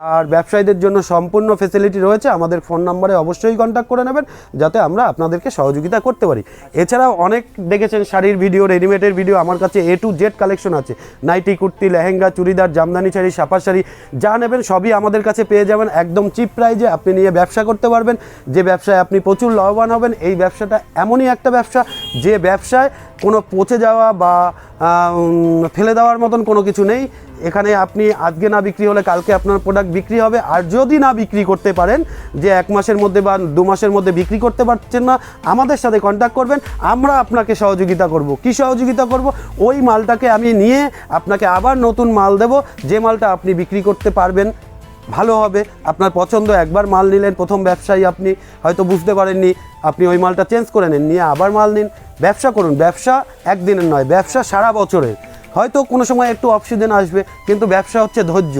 আর ব্যবসায়ীদের জন্য সম্পূর্ণ ফেসিলিটি রয়েছে, আমাদের ফোন নাম্বারে অবশ্যই কন্ট্যাক্ট করে নেবেন, যাতে আমরা আপনাদেরকে সহযোগিতা করতে পারি। এছাড়াও অনেক দেখেছেন শাড়ির ভিডিও রেডিমেডের ভিডিও আমার কাছে এ টু জেড কালেকশন আছে। নাইটি কুর্তি, লেহেঙ্গা, চুড়িদার, জামদানি শাড়ি, সাপার শাড়ি, যা নেবেন সবই আমাদের কাছে পেয়ে যাবেন, একদম চিপ প্রাইজে আপনি নিয়ে ব্যবসা করতে পারবেন। যে ব্যবসায় আপনি প্রচুর লাভবান হবেন, এই ব্যবসাটা এমনই একটা ব্যবসা, যে ব্যবসায় কোনো পচে যাওয়া বা ফেলে দেওয়ার মতন কোনো কিছু নেই। এখানে আপনি আজকে না বিক্রি হলে কালকে আপনার প্রোডাক্ট বিক্রি হবে। আর যদি না বিক্রি করতে পারেন, যে এক মাসের মধ্যে বা দু মাসের মধ্যে বিক্রি করতে পারছেন না, আমাদের সাথে কন্ট্যাক্ট করবেন। আমরা আপনাকে সহযোগিতা করব। কি সহযোগিতা করব? ওই মালটাকে আমি নিয়ে আপনাকে আবার নতুন মাল দেব। যে মালটা আপনি বিক্রি করতে পারবেন ভালো হবে। আপনার পছন্দ, একবার মাল নিলেন, প্রথম ব্যবসায়ী আপনি, হয়তো বুঝতে পারেননি, আপনি ওই মালটা চেঞ্জ করে নেন, নিয়ে আবার মাল নিন। ব্যবসা করুন, ব্যবসা একদিনের নয়, ব্যবসা সারা বছরের। হয়তো কোনো সময় একটু অফ আসবে, কিন্তু ব্যবসা হচ্ছে ধৈর্য।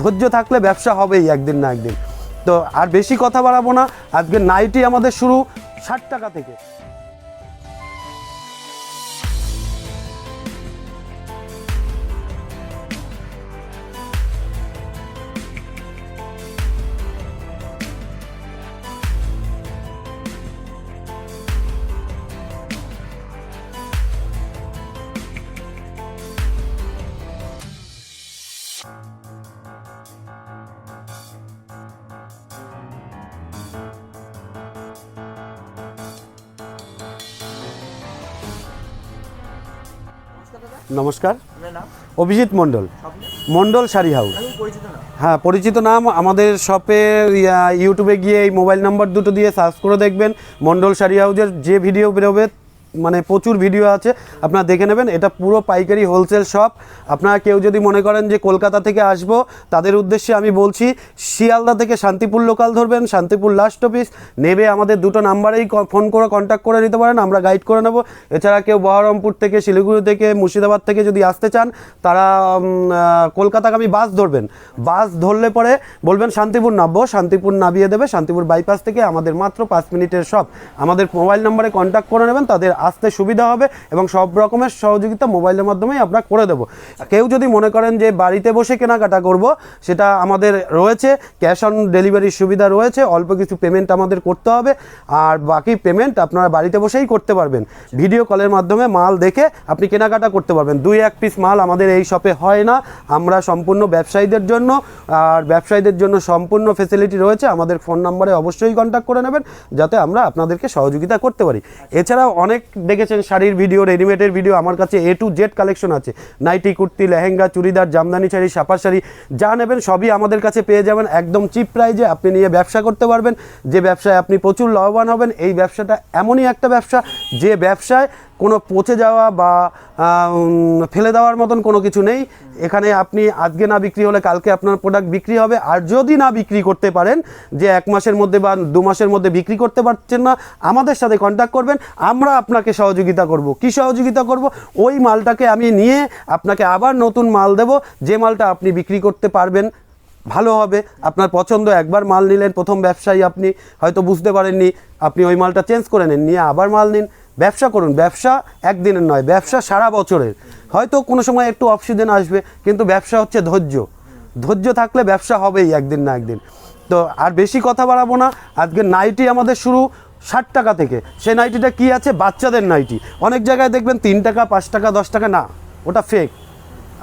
ধৈর্য থাকলে ব্যবসা হবেই একদিন না একদিন। তো আর বেশি কথা বাড়াবো না, আজকে নাইটি আমাদের শুরু ষাট টাকা থেকে। নমস্কার। অভিজিৎ মণ্ডল। মন্ডল মণ্ডল শাড়ি হাউস। হ্যাঁ পরিচিত নাম আমাদের শপে ইউটিউবে গিয়ে এই মোবাইল নাম্বার দুটো দিয়ে সার্চ করে দেখবেন মণ্ডল শাড়ি হাউজের যে ভিডিও বেরোবে মানে প্রচুর ভিডিও আছে, আপনারা দেখে নেবেন, এটা পুরো পাইকারি হোলসেল শপ আপনারা কেউ যদি মনে করেন যে কলকাতা থেকে আসব, তাদের উদ্দেশ্যে আমি বলছি, শিয়ালদা থেকে শান্তিপুর লোকাল ধরবেন, শান্তিপুর লাস্ট অফিস নেবে আমাদের দুটো নাম্বারেই ফোন করে কন্ট্যাক্ট করে নিতে পারেন, আমরা গাইড করে নেব। এছাড়া কেউ বহরমপুর থেকে, শিলিগুড়ি থেকে, মুর্শিদাবাদ থেকে যদি আসতে চান, তারা কলকাতাগামী বাস ধরবেন। বাস ধরলে পরে বলবেন, শান্তিপুর নামবো। শান্তিপুর নামিয়ে দেবে, শান্তিপুর বাইপাস থেকে আমাদের মাত্র পাঁচ মিনিটের সব আমাদের মোবাইল নাম্বারে কন্ট্যাক্ট করে নেবেন, তাদের আসতে সুবিধা হবে এবং সব রকমের সহযোগিতা মোবাইলের মাধ্যমেই আমরা করে দেবো। কেউ যদি মনে করেন যে বাড়িতে বসে কেনাকাটা করব, সেটা আমাদের রয়েছে, ক্যাশ অন ডেলিভারির সুবিধা রয়েছে, অল্প কিছু পেমেন্ট আমাদের করতে হবে, আর বাকি পেমেন্ট আপনারা বাড়িতে বসেই করতে পারবেন। ভিডিও কলের মাধ্যমে মাল দেখে আপনি কেনাকাটা করতে পারবেন। দুই এক পিস মাল আমাদের এই শপে হয় না। আমরা সম্পূর্ণ ব্যবসায়ীদের জন্য, আর ব্যবসায়ীদের জন্য সম্পূর্ণ ফেসিলিটি রয়েছে। আমাদের ফোন নাম্বারে অবশ্যই কন্ট্যাক্ট করে নেবেন, যাতে আমরা আপনাদেরকে সহযোগিতা করতে পারি। এছাড়াও অনেক দেখেছেন শাড়ির ভিডিও রেডিমেডের ভিডিও আমার কাছে এ টু জেড কালেকশন আছে। নাইটি কুর্তি, লেহেঙ্গা, চুড়িদার, জামদানি শাড়ি, সাপার শাড়ি, যা নেবেন সবই আমাদের কাছে পেয়ে যাবেন একদম চিপ প্রাইজে আপনি নিয়ে ব্যবসা করতে পারবেন। যে ব্যবসায় আপনি প্রচুর লাভবান হবেন, এই ব্যবসাটা এমনই একটা ব্যবসা, যে ব্যবসায় কোনো পচে যাওয়া বা ফেলে দেওয়ার মতন কোনো কিছু নেই। এখানে আপনি আজকে না বিক্রি হলে কালকে আপনার প্রোডাক্ট বিক্রি হবে। আর যদি না বিক্রি করতে পারেন, যে এক মাসের মধ্যে বা দু মাসের মধ্যে বিক্রি করতে পারছেন না, আমাদের সাথে কন্ট্যাক্ট করবেন। আমরা আপনাকে সহযোগিতা করব। কি সহযোগিতা করব? ওই মালটাকে আমি নিয়ে আপনাকে আবার নতুন মাল দেব। যে মালটা আপনি বিক্রি করতে পারবেন, ভালো হবে। আপনার পছন্দ, একবার মাল নিলেন, প্রথম ব্যবসায়ী আপনি, হয়তো বুঝতে পারেননি, আপনি ওই মালটা চেঞ্জ করে নেন, নিয়ে আবার মাল নিন। ব্যবসা করুন। ব্যবসা একদিনের নয়, ব্যবসা সারা বছরের। হয়তো কোনো সময় একটু অফ সিজন আসবে, কিন্তু ব্যবসা হচ্ছে ধৈর্য। ধৈর্য থাকলে ব্যবসা হবেই একদিন না একদিন। তো আর বেশি কথা বাড়াবো না। আজকে নাইটি আমাদের শুরু ষাট টাকা থেকে। সেই নাইটিটা কি আছে? বাচ্চাদের নাইটি। অনেক জায়গায় দেখবেন তিন টাকা, পাঁচ টাকা, দশ টাকা। না, ওটা ফেক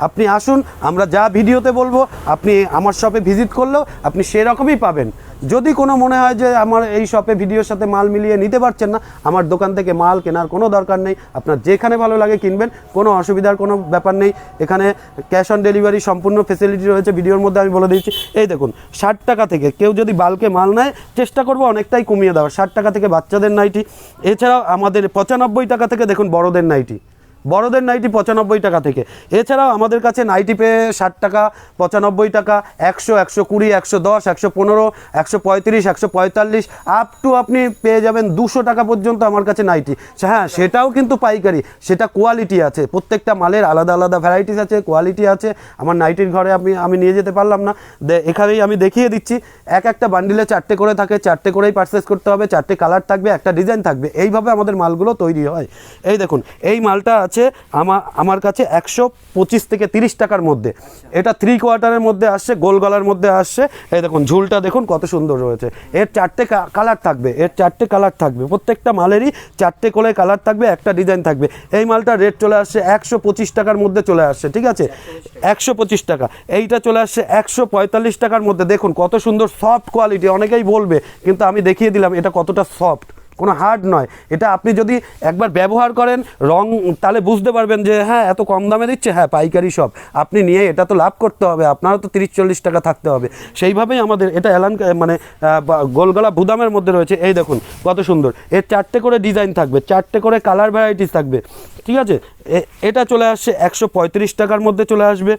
আপনি আসুন, আমরা যা ভিডিওতে বলব, আপনি আমার শপে ভিজিট করলেও আপনি সেরকমই পাবেন। যদি কোনো মনে হয় যে আমার এই শপে ভিডিওর সাথে মাল মিলিয়ে নিতে পারছেন না, আমার দোকান থেকে মাল কেনার কোনো দরকার নেই। আপনার যেখানে ভালো লাগে কিনবেন, কোনো অসুবিধার কোনো ব্যাপার নেই। এখানে ক্যাশ অন ডেলিভারি সম্পূর্ণ ফেসিলিটি রয়েছে, ভিডিওর মধ্যে আমি বলে দিচ্ছি এই দেখুন, ষাট টাকা থেকে কেউ যদি বালকে মাল নেয়, চেষ্টা করব অনেকটাই কমিয়ে দেওয়ার। ষাট টাকা থেকে বাচ্চাদের নাইটি। এছাড়াও আমাদের পঁচানব্বই টাকা থেকে দেখুন বড়দের নাইটি। বড়দের নাইটি পঁচানব্বই টাকা থেকে। এছাড়াও আমাদের কাছে নাইটি পেয়ে ষাট টাকা, পঁচানব্বই টাকা, একশো একশো কুড়ি, একশো দশ, একশো পনেরো, একশো পঁয়ত্রিশ, একশো পঁয়তাল্লিশ আপ টু আপনি পেয়ে যাবেন দুশো টাকা পর্যন্ত আমার কাছে নাইটি। হ্যাঁ সেটাও কিন্তু পাইকারি, সেটা কোয়ালিটি আছে, প্রত্যেকটা মালের আলাদা আলাদা ভ্যারাইটিস আছে কোয়ালিটি আছে, আমার নাইটির ঘরে আমি আমি নিয়ে যেতে পারলাম না। এখানেই আমি দেখিয়ে দিচ্ছি, এক একটা বান্ডিলে চারটে করে থাকে, চারটে করেই পারচেস করতে হবে, চারটে কালার থাকবে, একটা ডিজাইন থাকবে, এইভাবে আমাদের মালগুলো তৈরি হয়। এই দেখুন, এই মালটা আছে আমার আমার কাছে একশো পঁচিশ থেকে তিরিশ টাকার মধ্যে। এটা থ্রি কোয়ার্টারের মধ্যে আসছে, গোল গলার মধ্যে আসছে। এই দেখুন, ঝুলটা দেখুন কত সুন্দর রয়েছে। এর চারটে কালার থাকবে, এর চারটে কালার থাকবে। প্রত্যেকটা মালেরই চারটে করে কালার থাকবে, একটা ডিজাইন থাকবে। এই মালটা রেট চলে আসছে একশো পঁচিশ টাকার মধ্যে চলে আসছে, ঠিক আছে? একশো পঁচিশ টাকা। এইটা চলে আসছে একশো পঁয়তাল্লিশ টাকার মধ্যে। দেখুন, কত সুন্দর সফট কোয়ালিটি অনেকেই বলবে, কিন্তু আমি দেখিয়ে দিলাম এটা কতটা সফট কোনো হার্ড নয়। এটা আপনি যদি একবার ব্যবহার করেন, রং তাহলে বুঝতে পারবেন যে হ্যাঁ এত কম দামে দিচ্ছে হ্যাঁ পাইকারি সব। আপনি নিয়ে এটা তো লাভ করতে হবে, আপনারও তো তিরিশ চল্লিশ টাকা থাকতে হবে। সেইভাবেই আমাদের এটা এলান মানে গোলগলা বুদামের মধ্যে রয়েছে। এই দেখুন, কত সুন্দর। এর চারটে করে ডিজাইন থাকবে, চারটে করে কালার ভ্যারাইটিস থাকবে। ঠিক আছে? এটা চলে আসছে একশো পঁয়ত্রিশ টাকার মধ্যে চলে আসবে।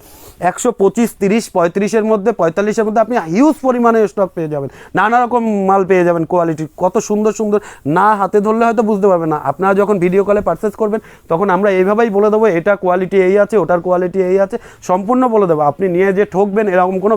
একশো পঁচিশ, তিরিশ, পঁয়ত্রিশের মধ্যে, পঁয়তাল্লিশের মধ্যে আপনি হিউজ পরিমাণে স্টক পেয়ে যাবেন। নানা রকম মাল পেয়ে যাবেন কোয়ালিটি কত সুন্দর সুন্দর। না হাতে ধরলে হয়তো বুঝতে পারবে না। আপনারা যখন ভিডিও কলে পারচেস করবেন, তখন আমরা এইভাবেই বলে দেবো, এটা কোয়ালিটি এই আছে, ওটার কোয়ালিটি এই আছে, সম্পূর্ণ বলে দেবো। আপনি নিয়ে যে ঠকবেন, এরকম কোনো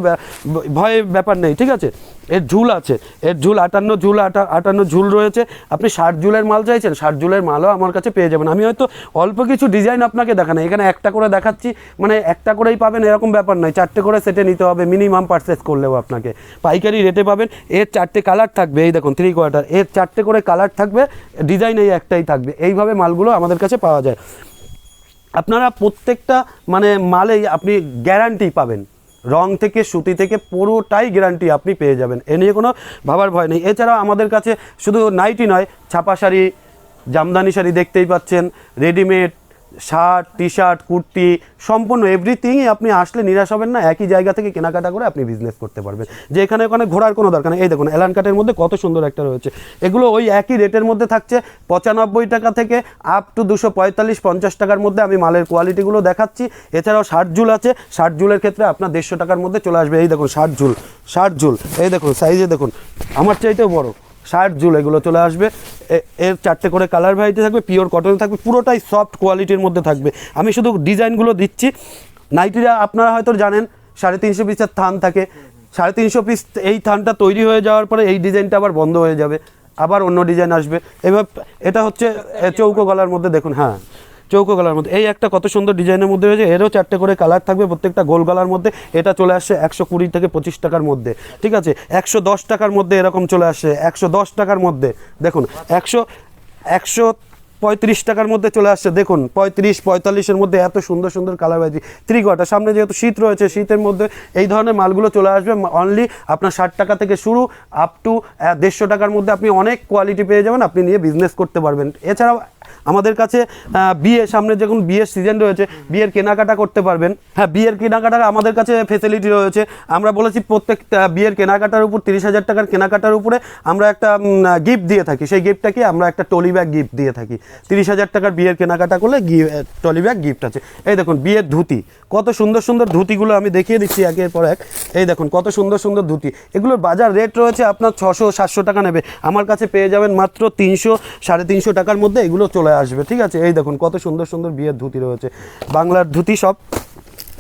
ভয়, ব্যাপার নেই, ঠিক আছে? এর ঝুল আছে। এর ঝুল আটান্ন, ঝুল আটা, আটান্ন ঝুল রয়েছে। আপনি ষাট ঝুলের মাল চাইছেন, ষাট ঝুলের মালও আমার কাছে পেয়ে যাবেন। আমি হয়তো অল্প কিছু ডিজাইন আপনাকে দেখানো এখানে একটা করে দেখাচ্ছি মানে একটা করেই পাবেন, এরকম ব্যাপার নয়। চারটে করে সেটে নিতে হবে মিনিমাম পারচেস করলেও আপনাকে। পাইকারি রেটে পাবেন, এর চারটে কালার থাকবে, এই দেখুন থ্রি কোয়ার্টার এর চারটে করে কালার থাকবে ডিজাইন এই একটাই থাকবে। এইভাবে মালগুলো আমাদের কাছে পাওয়া যায়। আপনারা প্রত্যেকটা মানে মালেই আপনি গ্যারান্টি পাবেন। রং থেকে, সুতি থেকে পুরোটাই গ্যারান্টি আপনি পেয়ে যাবেন। এ নিয়ে কোনো ভাবার ভয় নেই। এছাড়াও আমাদের কাছে শুধু নাইটি নয়, ছাপা শাড়ি, জামদানি শাড়ি দেখতেই পাচ্ছেন readymade shirt T shirt kurti, সম্পূর্ণ এভরিথিংই আপনি আসলে নিরাশ হবেন না। একই জায়গা থেকে কেনাকাটা করে আপনি বিজনেস করতে পারবেন। যে এখানে ওখানে ঘোরার কোনো দরকার নেই। এই দেখুন এলান কাটের মধ্যে কত সুন্দর একটা রয়েছে। এগুলো ওই একই রেটের মধ্যে থাকছে। পঁচানব্বই টাকা থেকে আপ টু দুশো পঁয়তাল্লিশ, পঞ্চাশ টাকার মধ্যে আমি মালের কোয়ালিটিগুলো দেখাচ্ছি। এছাড়াও ষাট ঝুল আছে। ষাট ঝুলের ক্ষেত্রে আপনার দেড়শো টাকার মধ্যে চলে আসবে। এই দেখুন, ষাট ঝুল ষাট ঝুল। এই দেখুন সাইজে দেখুন। আমার চাইতেও বড়। ষাট জুল এগুলো চলে আসবে। এর চারটে করে কালার ভ্যারাইটি থাকবে পিওর কটন থাকবে, পুরোটাই সফট কোয়ালিটির মধ্যে থাকবে। আমি শুধু ডিজাইনগুলো দিচ্ছি। নাইটিরা আপনারা হয়তো জানেন, সাড়ে তিনশো পিসের থান থাকে। সাড়ে তিনশো পিস এই থানটা তৈরি হয়ে যাওয়ার পরে এই ডিজাইনটা আবার বন্ধ হয়ে যাবে। আবার অন্য ডিজাইন আসবে। এবার এটা হচ্ছে চৌকো গলার মধ্যে দেখুন হ্যাঁ। চৌকো কালার মধ্যে। এই একটা কত সুন্দর ডিজাইনের মধ্যে রয়েছে এরও চারটে করে কালার থাকবে, প্রত্যেকটা গোল গলার মধ্যে। এটা চলে আসছে একশো কুড়ি থেকে পঁচিশ টাকার মধ্যে, ঠিক আছে? একশো দশ টাকার মধ্যে এরকম চলে আসে একশো দশ টাকার মধ্যে। দেখুন, একশো একশো পঁয়ত্রিশ টাকার মধ্যে চলে আসছে। দেখুন, পঁয়ত্রিশ, পঁয়তাল্লিশের মধ্যে এত সুন্দর সুন্দর কালার বাজি কোয়ার্টার সামনে যেহেতু শীত রয়েছে, শীতের মধ্যে এই ধরনের মালগুলো চলে আসবে। অনলি আপনার ষাট টাকা থেকে শুরু আপ টু দেড়শো টাকার মধ্যে আপনি অনেক কোয়ালিটি পেয়ে যাবেন, আপনি নিয়ে বিজনেস করতে পারবেন। এছাড়াও আমাদের কাছে বিয়ে, সামনে যখন বিয়ের সিজন রয়েছে, বিয়ের কেনাকাটা করতে পারবেন। হ্যাঁ বিয়ের কেনাকাটার আমাদের কাছে ফেসিলিটি রয়েছে। আমরা বলেছি প্রত্যেক বিয়ের কেনাকাটার উপর তিরিশ হাজার টাকার কেনাকাটার উপরে আমরা একটা গিফট দিয়ে থাকি। সেই গিফটটা কি আমরা একটা টলি ব্যাগ গিফট দিয়ে থাকি। তিরিশ হাজার টাকার বিয়ের কেনাকাটা করলে টলি ব্যাগ গিফট আছে। এই দেখুন, বিয়ের ধুতি। কত সুন্দর সুন্দর ধুতিগুলো আমি দেখিয়ে দিচ্ছি একের পর এক। এই দেখুন, কত সুন্দর সুন্দর ধুতি। এগুলোর বাজার রেট রয়েছে আপনার ছশো, সাতশো টাকা নেবে। আমার কাছে পেয়ে যাবেন মাত্র তিনশো, সাড়ে তিনশো টাকার মধ্যে এগুলো চলে আসবে। ঠিক আছে? এই দেখুন, কত সুন্দর সুন্দর বিয়ের ধুতি রয়েছে। বাংলার ধুতি সব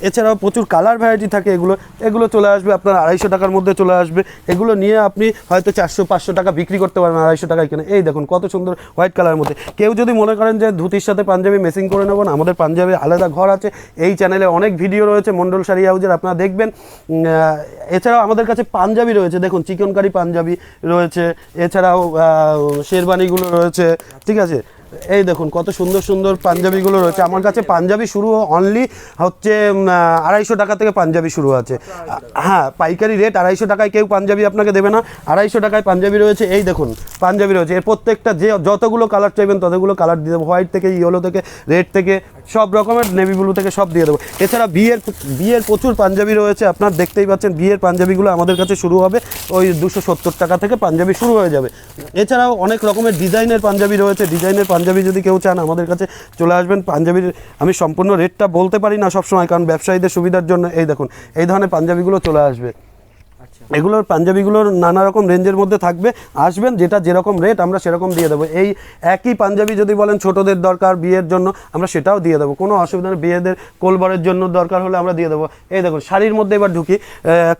এছাড়াও প্রচুর কালার ভ্যারাইটি থাকে এগুলো। এগুলো চলে আসবে আপনার আড়াইশো টাকার মধ্যে চলে আসবে। এগুলো নিয়ে আপনি হয়তো চারশো, পাঁচশো টাকা বিক্রি করতে পারবেন আড়াইশো টাকায় কিনে। এই দেখুন কত সুন্দর হোয়াইট কালারের মধ্যে। কেউ যদি মনে করেন যে ধুতির সাথে পাঞ্জাবি মেসিং করে নেবেন আমাদের পাঞ্জাবি আলাদা ঘর আছে। এই চ্যানেলে অনেক ভিডিও রয়েছে, মন্ডল শাড়ি হাউজের, আপনারা দেখবেন। এছাড়াও আমাদের কাছে পাঞ্জাবি রয়েছে। দেখুন চিকন কারি পাঞ্জাবি রয়েছে। এছাড়াও শেরবানিগুলো রয়েছে। ঠিক আছে? এই দেখুন, কত সুন্দর সুন্দর পাঞ্জাবিগুলো রয়েছে। আমার কাছে পাঞ্জাবি শুরু অনলি হচ্ছে আড়াইশো টাকা থেকে পাঞ্জাবি শুরু আছে। হ্যাঁ পাইকারি রেট আড়াইশো টাকায় কেউ পাঞ্জাবি আপনাকে দেবে না। আড়াইশো টাকায় পাঞ্জাবি রয়েছে, এই দেখুন, পাঞ্জাবি রয়েছে। এর প্রত্যেকটা যে যতগুলো কালার চাইবেন, ততগুলো কালার দিয়ে দেবো। হোয়াইট থেকে ইয়েলো থেকে রেড থেকে সব রকমের নেভি ব্লু থেকে সব দিয়ে দেবো। এছাড়া বিয়ের বিয়ের প্রচুর পাঞ্জাবি রয়েছে, আপনার দেখতেই পাচ্ছেন বিয়ের পাঞ্জাবিগুলো আমাদের কাছে শুরু হবে, ওই দুশো সত্তর টাকা থেকে পাঞ্জাবি শুরু হয়ে যাবে। এছাড়াও অনেক রকমের ডিজাইনের পাঞ্জাবি রয়েছে, ডিজাইনের পাঞ্জাবি যদি কেউ চান আমাদের কাছে চলে আসবেন, পাঞ্জাবির আমি সম্পূর্ণ রেটটা বলতে পারি না সবসময়, কারণ ব্যবসায়ীদের সুবিধার জন্য এই দেখুন, এই ধরনের পাঞ্জাবিগুলো চলে আসবে। এগুলোর পাঞ্জাবিগুলোর নানা রকম রেঞ্জের মধ্যে থাকবে। আসবেন, যেটা যেরকম রেট আমরা সেরকম দিয়ে দেবো। এই একই পাঞ্জাবি যদি বলেন ছোটদের দরকার বিয়ের জন্য, আমরা সেটাও দিয়ে দেবো। কোনো অসুবিধা নেই, বিয়েদের কোলবরের জন্য দরকার হলে আমরা দিয়ে দেবো। এই দেখুন, শাড়ির মধ্যে এবার ঢুকি।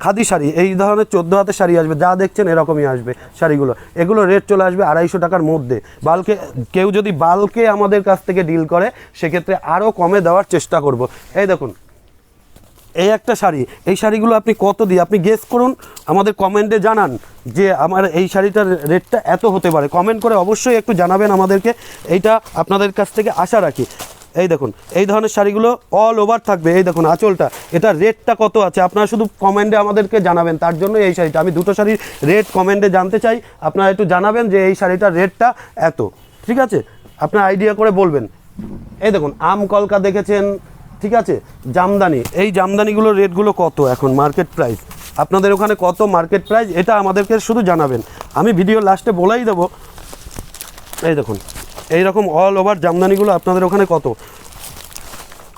খাদি শাড়ি, এই ধরনের চোদ্দ হাতের শাড়ি আসবে। যা দেখছেন এরকমই আসবে শাড়িগুলো। এগুলো রেট চলে আসবে আড়াইশো টাকার মধ্যে। বালকে, কেউ যদি বালকে আমাদের কাছ থেকে ডিল করে, সেক্ষেত্রে আরও কমে দেওয়ার চেষ্টা করব। এই দেখুন এই একটা শাড়ি। এই শাড়িগুলো আপনি কত দিয়ে? আপনি গেস করুন, আমাদের কমেন্টে জানান যে আমার এই শাড়িটার রেটটা এত হতে পারে। কমেন্ট করে অবশ্যই একটু জানাবেন আমাদেরকে। এইটা আপনাদের কাছ থেকে আশা রাখি। এই দেখুন, এই ধরনের শাড়িগুলো অল ওভার থাকবে। এই দেখুন, আঁচলটা, এটা রেটটা কত আছে? আপনারা শুধু কমেন্টে আমাদেরকে জানাবেন। তার জন্য এই শাড়িটা। আমি দুটো শাড়ির রেট কমেন্টে জানতে চাই। আপনারা একটু জানাবেন যে এই শাড়িটার রেটটা এত। ঠিক আছে? আপনার আইডিয়া করে বলবেন। এই দেখুন, আম কলকা দেখেছেন ঠিক আছে? জামদানি, এই জামদানিগুলোর রেটগুলো কত এখন মার্কেট প্রাইস আপনাদের ওখানে কত মার্কেট প্রাইস এটা আমাদেরকে শুধু জানাবেন। আমি ভিডিও লাস্টে বলেই দেবো। এই দেখুন এই রকম অল ওভার জামদানিগুলো আপনাদের ওখানে কত?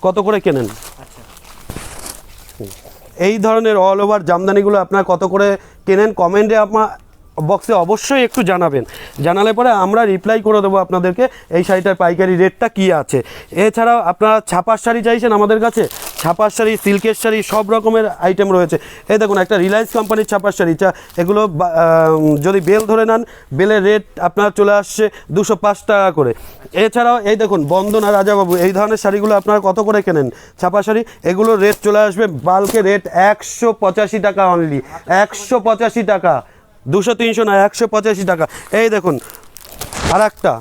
কত করে কেনেন? এই ধরনের অল ওভার জামদানিগুলো আপনারা কত করে কেনেন? কমেন্টে আপনার বক্সে অবশ্যই একটু জানাবেন। জানালে পরে আমরা রিপ্লাই করে দেবো আপনাদেরকে, এই শাড়িটার পাইকারি রেটটা কী আছে। এছাড়াও আপনারা ছাপার শাড়ি চাইছেন আমাদের কাছে ছাপার শাড়ি, সিল্কের শাড়ি, সব রকমের আইটেম রয়েছে। এই দেখুন, একটা রিলায়েন্স কোম্পানির ছাপার শাড়ি চা এগুলো যদি বেল ধরে নেন, বেলের রেট আপনার চলে আসছে দুশো পাঁচ টাকা করে। এছাড়াও এই দেখুন, বন্দনা রাজাবাবু, এই ধরনের শাড়িগুলো আপনারা কত করে কেনেন? ছাপা শাড়ি, এগুলোর রেট চলে আসবে বাল্কে রেট একশো পঁচাশি টাকা অনলি একশো পঁচাশি টাকা। দুশো তিনশো না একশো পঁচাশি টাকা। এই দেখুন আর একটা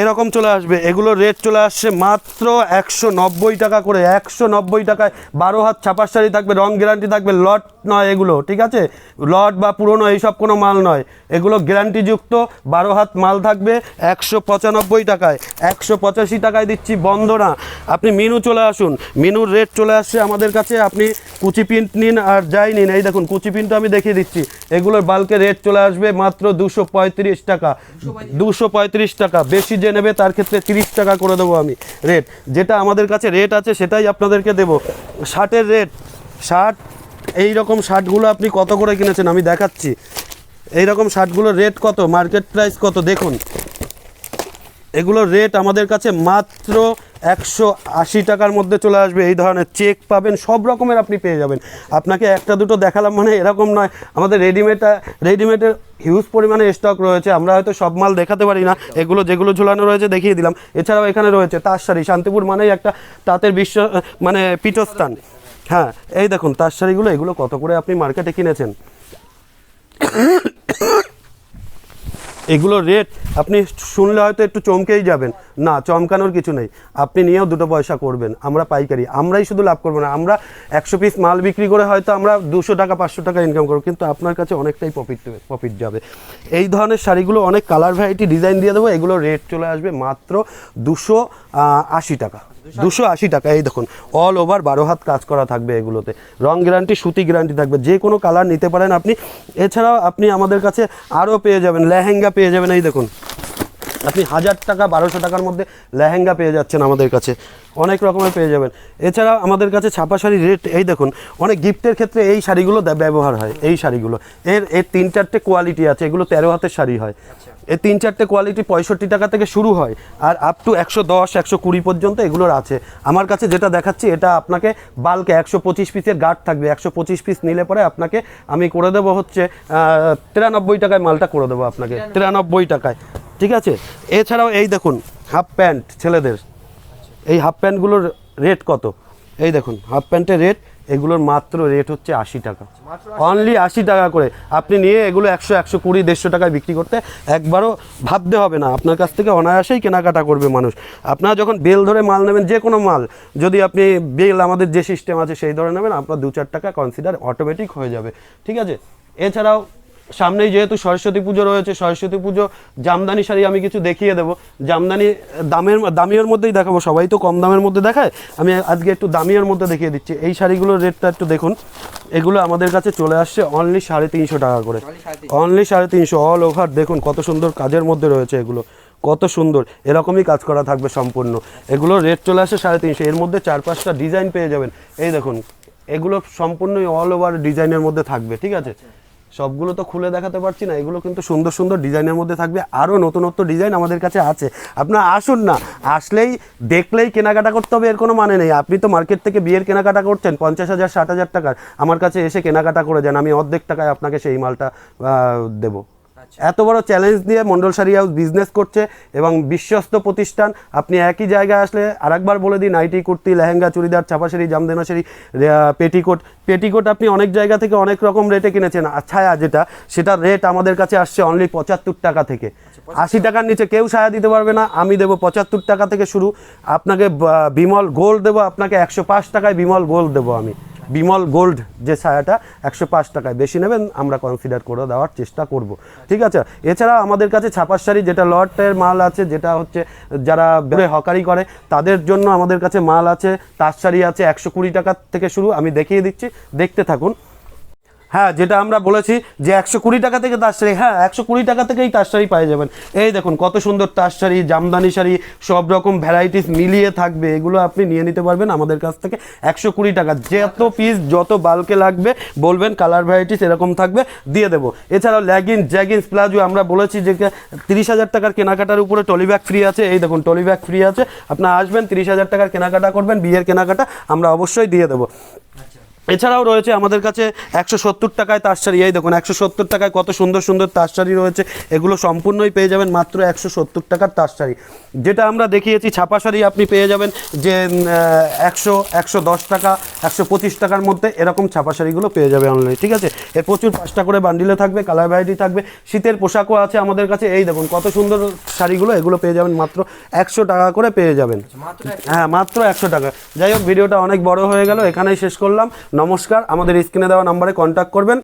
এরকম চলে আসবে। এগুলোর রেট চলে আসছে মাত্র একশো নব্বই টাকা করে। একশো নব্বই টাকায় বারো হাত ছাপার শাড়ি থাকবে রং গ্যারান্টি থাকবে লট নয় এগুলো ঠিক আছে? লট বা পুরনো এইসব কোনো মাল নয়। এগুলো গ্যারান্টিযুক্ত বারো হাত মাল থাকবে একশো পঁচানব্বই টাকায়। একশো পঁচাশি টাকায় দিচ্ছি বন্ধনা আপনি মিনু চলে আসুন। মিনুর রেট চলে আসছে আমাদের কাছে। আপনি কুচি প্রিন্ট নিন আর যাই নিন। এই দেখুন কুচি প্রিন্ট আমি দেখিয়ে দিচ্ছি। এগুলোর বাল্কে রেট চলে আসবে মাত্র দুশো পঁয়ত্রিশ টাকা। দুশো পঁয়ত্রিশ টাকা। বেশি যে নেবে তার ক্ষেত্রে তিরিশ টাকা করে দেবো আমি। রেট যেটা আমাদের কাছে রেট আছে সেটাই আপনাদেরকে দেবো। শার্টের রেট শার্ট এই রকম শার্টগুলো আপনি কত করে কিনেছেন আমি দেখাচ্ছি। এই রকম শার্টগুলোর রেট কত মার্কেট প্রাইস কত, দেখুন। এগুলোর রেট আমাদের কাছে মাত্র একশো আশি টাকার মধ্যে চলে আসবে। এই ধরনের চেক পাবেন, সব রকমের আপনি পেয়ে যাবেন। আপনাকে একটা দুটো দেখালাম মানে এরকম নয়। আমাদের রেডিমেড রেডিমেডের হিউজ পরিমাণে স্টক রয়েছে। আমরা হয়তো সব মাল দেখাতে পারি না। এগুলো যেগুলো ঝুলানো রয়েছে, দেখিয়ে দিলাম। এছাড়াও এখানে রয়েছে তার শাড়ি শান্তিপুর মানেই একটা তাঁতের বিশ্ব মানে পীঠস্থান। হ্যাঁ এই দেখুন তার শাড়িগুলো এগুলো কত করে আপনি মার্কেটে কিনেছেন? এগুলোর রেট আপনি শুনলে হয়তো একটু চমকেই যাবেন। না, চমকানোর কিছু নেই। আপনি নিয়েও দুটো পয়সা করবেন। আমরা পাইকারি। আমরাই শুধু লাভ করব না। আমরা একশো পিস মাল বিক্রি করে হয়তো আমরা দুশো টাকা, পাঁচশো টাকা ইনকাম করব। কিন্তু আপনার কাছে অনেকটাই প্রফিট প্রফিট যাবে। এই ধরনের শাড়িগুলো অনেক কালার ভ্যারাইটি ডিজাইন দিয়ে দেবো। এগুলো রেট চলে আসবে মাত্র দুশো আশি টাকা। দুশো আশি টাকা। এই দেখুন অল ওভার বারো হাত কাজ করা থাকবে এগুলোতে। রং গ্যারান্টি সুতি গ্যারান্টি থাকবে। যে কোনো কালার নিতে পারেন আপনি। এছাড়াও আপনি আমাদের কাছে আরও পেয়ে যাবেন লেহেঙ্গা পেয়ে যাবেন এই দেখুন। আপনি হাজার টাকা বারোশো টাকার মধ্যে লেহেঙ্গা পেয়ে যাচ্ছেন আমাদের কাছে। অনেক রকমের পেয়ে যাবেন। এছাড়া আমাদের কাছে ছাপা শাড়ির রেট এই দেখুন অনেক গিফটের ক্ষেত্রে এই শাড়িগুলো ব্যবহার হয় এই শাড়িগুলো। এর এর তিন চারটে কোয়ালিটি আছে এগুলো তেরো হাতের শাড়ি হয়। এর তিন চারটে কোয়ালিটি পঁয়ষট্টি টাকা থেকে শুরু হয় আর আপ টু একশো দশ একশো কুড়ি পর্যন্ত এগুলোর আছে। আমার কাছে যেটা দেখাচ্ছি এটা আপনাকে বাল্কে একশো পঁচিশ পিসের গার্ড থাকবে। একশো পঁচিশ পিস নিলে পরে আপনাকে আমি করে দেবো হচ্ছে তিরানব্বই টাকায় মালটা করে দেবো আপনাকে। তিরানব্বই টাকায়। ঠিক আছে? এছাড়াও এই দেখুন হাফ প্যান্ট ছেলেদের। এই হাফ প্যান্টগুলোর রেট কত? এই দেখুন হাফ প্যান্টের রেট এগুলোর মাত্র রেট হচ্ছে আশি টাকা। অনলি আশি টাকা করে। আপনি নিয়ে এগুলো একশো একশো কুড়ি, দেড়শো টাকায় বিক্রি করতে একবারও ভাবতে হবে না। আপনার কাছ থেকে অনায়াসেই কেনাকাটা করবে মানুষ। আপনারা যখন বেল ধরে মাল নেবেন, যে কোনো মাল, যদি আপনি বেল আমাদের যে সিস্টেম আছে সেই ধরে নেবেন, আপনার দু চার টাকা কনসিডার অটোমেটিক হয়ে যাবে। ঠিক আছে? এছাড়াও সামনেই যেহেতু সরস্বতী পুজো রয়েছে সরস্বতী পুজো জামদানি শাড়ি আমি কিছু দেখিয়ে দেবো। জামদানি দামের দামিয়ার মধ্যেই দেখাবো সবাই তো কম দামের মধ্যে দেখায়। আমি আজকে একটু দামিয়ার মধ্যে দেখিয়ে দিচ্ছি। এই শাড়িগুলোর রেটটা একটু দেখুন। এগুলো আমাদের কাছে চলে আসছে অনলি সাড়ে তিনশো টাকা করে। অনলি সাড়ে তিনশো। অল ওভার দেখুন কত সুন্দর কাজের মধ্যে রয়েছে এগুলো। কত সুন্দর। এরকমই কাজ করা থাকবে সম্পূর্ণ। এগুলো রেট চলে আসে সাড়ে তিনশো। এর মধ্যে চার পাঁচটা ডিজাইন পেয়ে যাবেন। এই দেখুন এগুলো সম্পূর্ণই অল ওভার ডিজাইনের মধ্যে থাকবে ঠিক আছে? সবগুলো তো খুলে দেখাতে পারছি না, এগুলো কিন্তু সুন্দর সুন্দর ডিজাইনের মধ্যে থাকবে, আরও নতুনত্ব ডিজাইন আমাদের কাছে আছে। আপনার আসুন না, আসলেই দেখলেই কেনাকাটা করতে হবে, এর কোনো মানে নেই। আপনি তো মার্কেট থেকে বিয়ের কেনাকাটা করছেন, পঞ্চাশ হাজার, ষাট হাজার টাকার, আমার কাছে এসে কেনাকাটা করে যান আমি অর্ধেক টাকায় আপনাকে সেই মালটা দেবো। এত বড় চ্যালেঞ্জ দিয়ে মন্ডল শাড়ি হাউস বিজনেস করছে এবং বিশ্বস্ত প্রতিষ্ঠান। আপনি একই জায়গায় আসলে আরেকবার বলে দিন আইটি কুর্তি লেহেঙ্গা চুড়িদার চাপাশাড়ি জামদেনা শাড়ি পেটিকোট পেটিকোট আপনি অনেক জায়গা থেকে অনেক রকম রেটে কিনেছেন। আর ছায়া যেটা সেটা রেট আমাদের কাছে আসছে অনলি পঁচাত্তর টাকা থেকে। আশি টাকার নিচে কেউ ছায়া দিতে পারবে না আমি দেবো পঁচাত্তর টাকা থেকে শুরু। আপনাকে বিমল গোল্ড দেবো আপনাকে একশো পাঁচ টাকায় বিমল গোল্ড দেবো আমি। বিমল গোল্ড যে ছায়াটা একশো পাঁচ টাকায়। বেশি নেবেন, আমরা কনসিডার করে দেওয়ার চেষ্টা করব। ঠিক আছে? এছাড়া আমাদের কাছে ছাপার শাড়ি যেটা লটের মাল আছে, যেটা হচ্ছে যারা হকারি করে, তাদের জন্য আমাদের কাছে মাল আছে। তার শাড়ি আছে একশো কুড়ি টাকার থেকে শুরু, আমি দেখিয়ে দিচ্ছি। দেখতে থাকুন। হ্যাঁ যেটা আমরা বলেছি যে একশো কুড়ি টাকা থেকে তার শাড়ি হ্যাঁ একশো কুড়ি টাকা থেকেই তার শাড়ি যাবেন। এই দেখুন, কত সুন্দর তার শাড়ি, জামদানি শাড়ি, সব রকম ভ্যারাইটিস মিলিয়ে থাকবে। এগুলো আপনি নিয়ে নিতে পারবেন আমাদের কাছ থেকে একশো কুড়ি টাকা। যত পিস যত বালকে লাগবে, বলবেন কালার ভ্যারাইটিস এরকম থাকবে, দিয়ে দেবো। এছাড়াও ল্যাগিন জ্যাগিন্স প্লাজো আমরা বলেছি যে তিরিশ হাজার টাকার কেনাকাটার উপরে টলি ব্যাগ ফ্রি আছে। এই দেখুন টলি ব্যাগ ফ্রি আছে। আপনার আসবেন, তিরিশ হাজার টাকার কেনাকাটা করবেন, বিয়ের কেনাকাটা আমরা অবশ্যই দিয়ে দেবো। এছাড়াও রয়েছে আমাদের কাছে একশো সত্তর টাকায় তারশাড়ি এই দেখুন একশো সত্তর টাকায় কত সুন্দর সুন্দর তার শাড়ি রয়েছে। এগুলো সম্পূর্ণই পেয়ে যাবেন মাত্র একশো সত্তর টাকার তার শাড়ি যেটা আমরা দেখিয়েছি ছাপা শাড়ি আপনি পেয়ে যাবেন যে একশো একশো দশ টাকা একশো পঁচিশ টাকার মধ্যে এরকম ছাপা শাড়িগুলো পেয়ে যাবে অনলাইনে ঠিক আছে? এর প্রচুর পাঁচটা করে বান্ডিলে থাকবে কালার ভ্যারাইটি থাকবে শীতের পোশাকও আছে আমাদের কাছে। এই দেখুন কত সুন্দর শাড়িগুলো এগুলো পেয়ে যাবেন মাত্র একশো টাকা করে পেয়ে যাবেন। হ্যাঁ মাত্র একশো টাকা। যাই হোক ভিডিওটা অনেক বড় হয়ে গেল এখানেই শেষ করলাম। নমস্কার আমাদের স্ক্রিনে দেওয়া নাম্বারে কন্ট্যাক্ট করবেন।